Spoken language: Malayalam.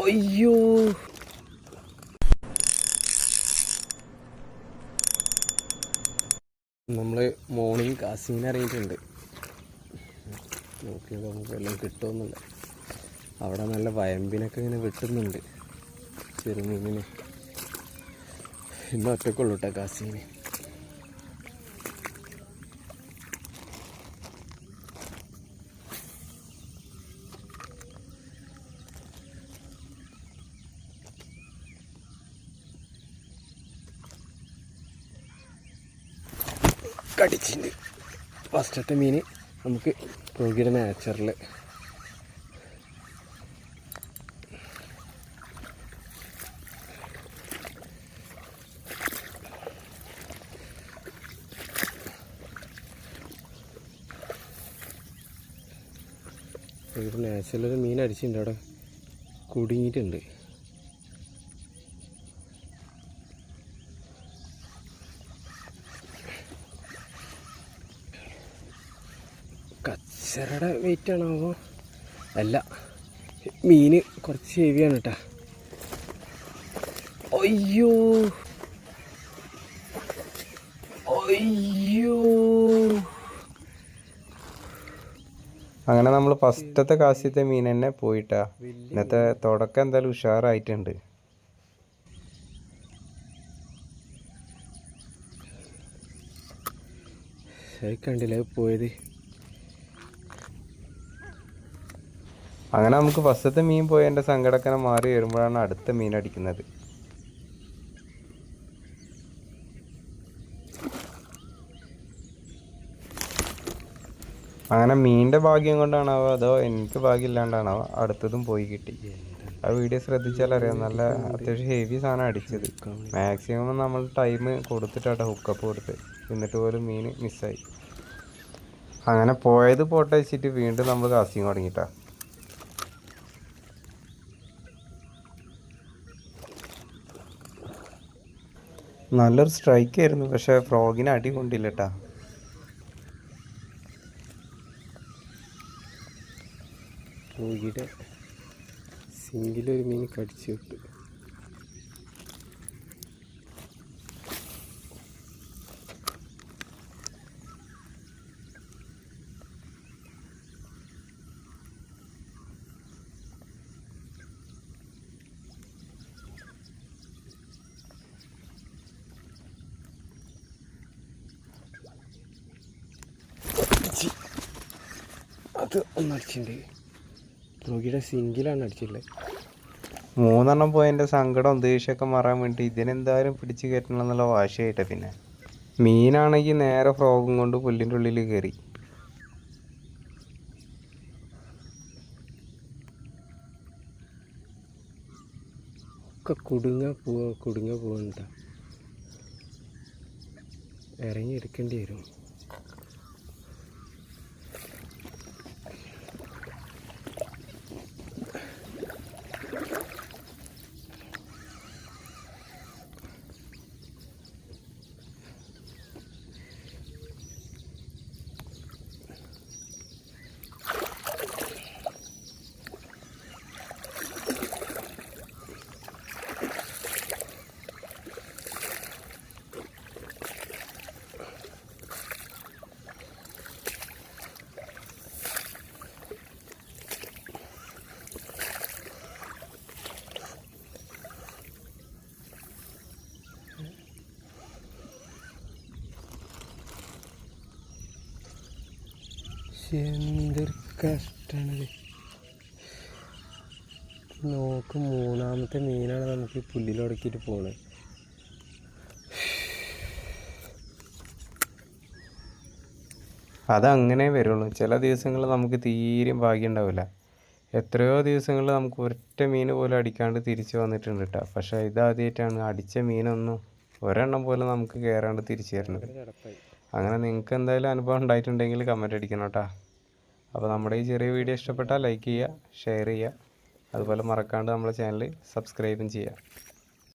അയ്യോ. നമ്മൾ മോർണിംഗ് കാസിങ്ങിന് ഇറങ്ങിയിട്ടുണ്ട്. നോക്കിയത് നമുക്ക് വല്ലതും കിട്ടുമെന്നില്ല. അവിടെ നല്ല വയമ്പിനൊക്കെ ഇങ്ങനെ വെട്ടുന്നുണ്ട്. ചെറുമീനിന്. ഇന്ന് ഒറ്റക്കുള്ളൂ കേട്ടോ കാസിങ്ങിന് കടിച്ചിട്ടുണ്ട്. ഫസ്റ്റത്തെ മീൻ നമുക്ക് പോകിയുടെ നാച്ചുറൽ. പ്രകൃതി നാച്ചുറൽ മീൻ അടിച്ചിട്ടുണ്ട് അവിടെ. കുടുങ്ങിയിട്ടുണ്ട്. കച്ചറയുടെ വെയിറ്റ് ആണോ? അല്ല മീൻ കുറച്ച് ഹെവിയാണ് കേട്ടാ അയ്യോ. അയ്യോ. അങ്ങനെ നമ്മൾ ഫസ്റ്റത്തെ കാശിത്തെ മീൻ തന്നെ പോയിട്ടാ. ഇന്നത്തെ തുടക്കം എന്തായാലും ഉഷാറായിട്ടുണ്ട്. കണ്ടില്ലേ പോയത്. അങ്ങനെ നമുക്ക് ഫസ്റ്റത്തെ മീൻ പോയതിന്റെ സങ്കടക്കനെ മാറി വരുമ്പോഴാണ് അടുത്ത മീൻ അടിക്കുന്നത്. അങ്ങനെ മീനിന്റെ ഭാഗ്യം കൊണ്ടാണാവോ? അതോ എനിക്ക് ഭാഗ്യം ഇല്ലാണ്ടാണാവോ അടുത്തതും പോയി കിട്ടി. ആ വീഡിയോ ശ്രദ്ധിച്ചാൽ അറിയാം. നല്ല അത്യാവശ്യം ഹെവി സാധനം അടിച്ചത്. മാക്സിമം നമ്മൾ ടൈം കൊടുത്തിട്ടാട്ടോ ഹുക്കപ്പ് കൊടുത്ത്. എന്നിട്ട് പോലും മീൻ മിസ്സായി അങ്ങനെ പോയത് പോട്ടെ വെച്ചിട്ട് വീണ്ടും നമ്മൾ കാസിങ് തുടങ്ങിയിട്ടാ നല്ലൊരു സ്ട്രൈക്ക് ആയിരുന്നു. പക്ഷെ ഫ്രോഗിന് അടി കൊണ്ടില്ല കേട്ടാ സിംഗിൾ സിങ്കിലൊരു മീൻ കടിച്ചു വിട്ടു. അത് ഒന്ന് അടിച്ചിട്ടുണ്ട്. രോഗിയുടെ സിങ്കിലാണ് അടിച്ചിട്ടുള്ളത്. മൂന്നെണ്ണം പോയതിന്റെ സങ്കടം ദേഷ്യമൊക്കെ മാറാൻ വേണ്ടി ഇതിനെന്തായാലും പിടിച്ചു കയറ്റണം എന്നുള്ള വാശിയായിട്ട് പിന്നെ. മീനാണെങ്കിൽ നേരെ ഫ്രോഗും കൊണ്ട് പുല്ലിന്റെ ഉള്ളിൽ കയറി. ഒക്കെ കുടുങ്ങ പോവാ കുടുങ്ങ പോവണ്ട ഇറങ്ങി എടുക്കേണ്ടി വരും. എന്തൊരു കഷ്ടമാണ് നോക്ക് മൂന്നാമത്തെ മീനാണ് നമുക്ക് ഈ പുല്ലിലുടക്കിയിട്ട് പോണത് അതങ്ങനെ വരുള്ളൂ. ചില ദിവസങ്ങളിൽ നമുക്ക് തീരെ ഭാഗ്യം ഉണ്ടാവില്ല. എത്രയോ ദിവസങ്ങളിൽ നമുക്ക് ഒറ്റ മീൻ പോലും അടിക്കാണ്ട് തിരിച്ചു വന്നിട്ടുണ്ട് കേട്ടോ പക്ഷേ ഇതാദ്യമായിട്ടാണ് അടിച്ച മീനൊന്നും ഒരെണ്ണം പോലും നമുക്ക് കയറാണ്ട് തിരിച്ചു തരുന്നത് അങ്ങനെ നിങ്ങൾക്ക് എന്തായാലും അനുഭവം ഉണ്ടായിട്ടുണ്ടെങ്കിൽ കമന്റ് അടിക്കണം കേട്ടോ. അപ്പോൾ നമ്മുടെ ഈ ചെറിയ വീഡിയോ ഇഷ്ടപ്പെട്ടാൽ ലൈക്ക് ചെയ്യുക ഷെയർ ചെയ്യുക. അതുപോലെ മറക്കാണ്ട് നമ്മുടെ ചാനൽ സബ്സ്ക്രൈബും ചെയ്യുക.